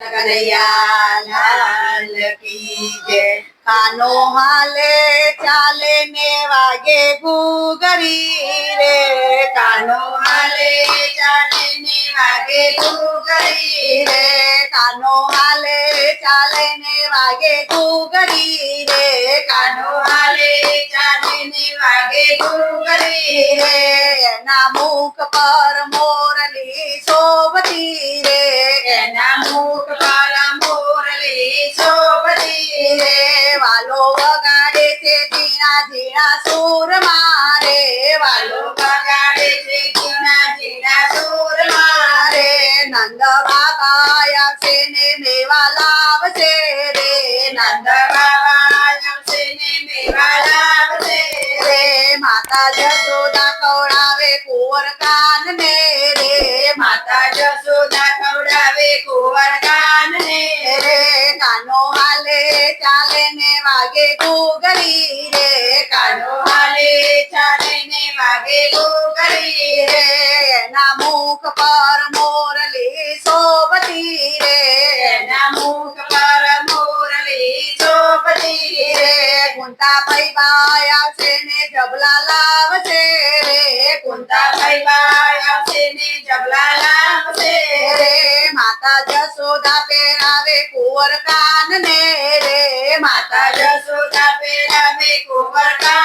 કનૈયા લાલ કી જય કાનો હાલે ચાલે ને વાગે ગુગરી રે કાનો હાલે ચાલે ને વાગે ગુગરી રે કાનો હાલે ચાલે ને વાગે ગુગરી રે કાનો હાલે ચાલે ને વાગે ગુગરી રે એના મુખ પર મોરલી શોભતી રે વાલો વગાડે છે ઝીણા ઝીણા સૂર મારે. વાલો વગાડે છે ઝીણા ઝીણા સૂર મારે. નંદ બાબા આવશે ને મેવા લાવશે રે. નંદ બાબા આવશે ને મેવા લાવશે રે. માતા જશોદા કવડાવે કુંવર કાન ને રે. માતા જશોદા કવડાવે કુંવર કાન ને રે. કાનો હાલે ચાલે ને વાગે ગુગરી રે કાનો હાલે ચાલે ને વાગે ગુગરી રે એના મુખ કુંતા ભાઈ આવશે ને જબલા લાવશે રે. કુંતા ભાઈ આવશે ને જબલા લાવશે રે. માતા જસોદા પહેરાવે કુંવર કાન ને રે. માતા જસોદા પહેરાવે કુંવર કાન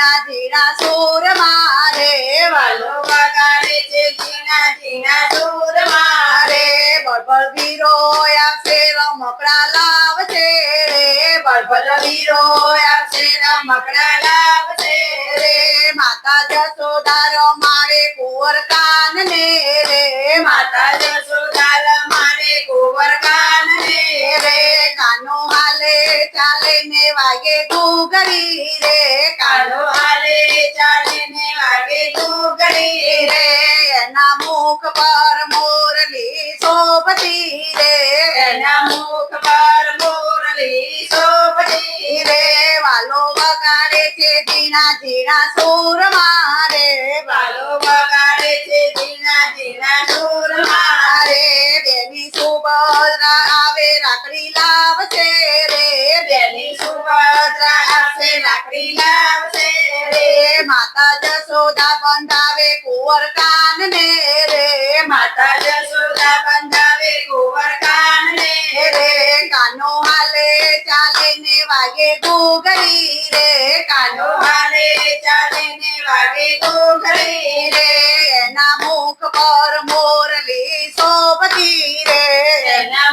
ઝીણા ઝીણા સૂર મારે, વાલો વગાડે છે ઝીણા ઝીણા સૂર મારે. બળબળ વીરો આપશે રમકડા લાવશે રે. બળબળ વીરો આપશે રમકડા લાવશે રે. માતા જશોદારો મારે કુંવર ચાલે ને વાગે ગુગરી રે. કાળો હાલે ચાલે ને વાગે ગુગરી રે. એના મુખ પર મોરલી શોભતી રે. એના મુખ પર મોરલી શોભતી રે. વાલો વગાડે છે ધીણા ઝીણા સૂર મારે. વાલો વગાડે છે ધીણા ધીણા સૂર મારે. બેની સુભદ્રા આવે રાખડી લાવશે રે બેની સુભદ્રા આવશે રાખડી લાવશે રે માતા જશોદા બંધાવે કુંવર કાન ને રે માતા જશોદા બંધાવે કુંવર કાન ને રે કાનો હાલે ચાલે ને વાગે ગુગરી રે કાનો હાલે ચાલે ને વાગે ગુગરી રે એના મુખ પર મોરલી શોભતી રે એના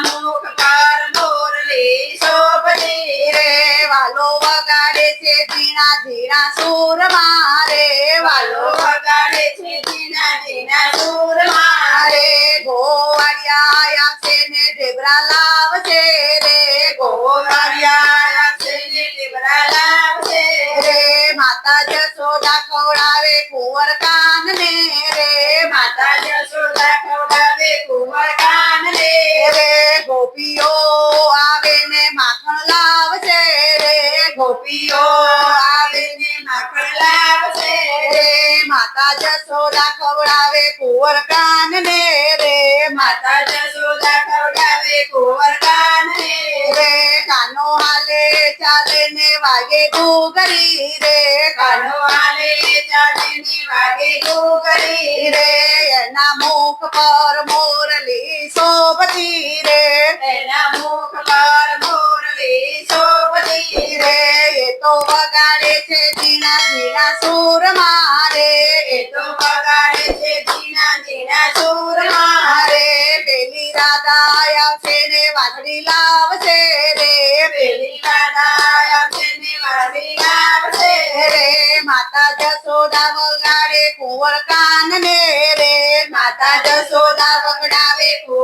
છે ઝીણા ઝીણા સૂર મારે, વાલો વગાડે છે ઝીણા ઝીણા સૂર મારે. ગોવાળિયા આવશે ને ઢેબરા લાવશે રે, ગોવાળિયા આવશે ને ઢેબરા લાવશે રે. માતા જશોદા ખવડાવે કુંવર કાન ને રે. માતા જશોદા ખવડાવે કુંવર કાન ને રે. ગોપીઓ ગોપીઓ આવે ને માખણ લાવશે રે માતા જશોદા ખવડાવે કુંવર કાન ને રે માતા જશોદા ખવડાવે કુંવર કાન ને રે કાનો હાલે ચાલે ને વાગે ગુગરી રે કાનો હાલે ચાલે ને વાગે ગુગરી રે એના મુખ પર મોરલી શોભતી રે એના મુખ પર તો વગાડે છે ઝીણા ઝીણા સૂર મારે. એ તો વગાડે છે ઝીણા ઝીણા સૂર મારે. પેલી રાધા આવશે ને વાછડી લાવશે રે. પેલી રાધા આવશે ને વાછડી લાવશે રે. માતા જશોદા વગાડે કુંવર કાન ને રે. માતા જશોદા વગડાવે કુંવર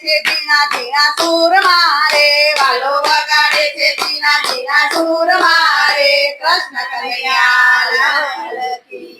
છે ઝીણા ઝીણા સૂર મારે, વાલો વગાડે છે ઝીણા ઝીણા સૂર મારે, કૃષ્ણ કનૈયા લાલ કી.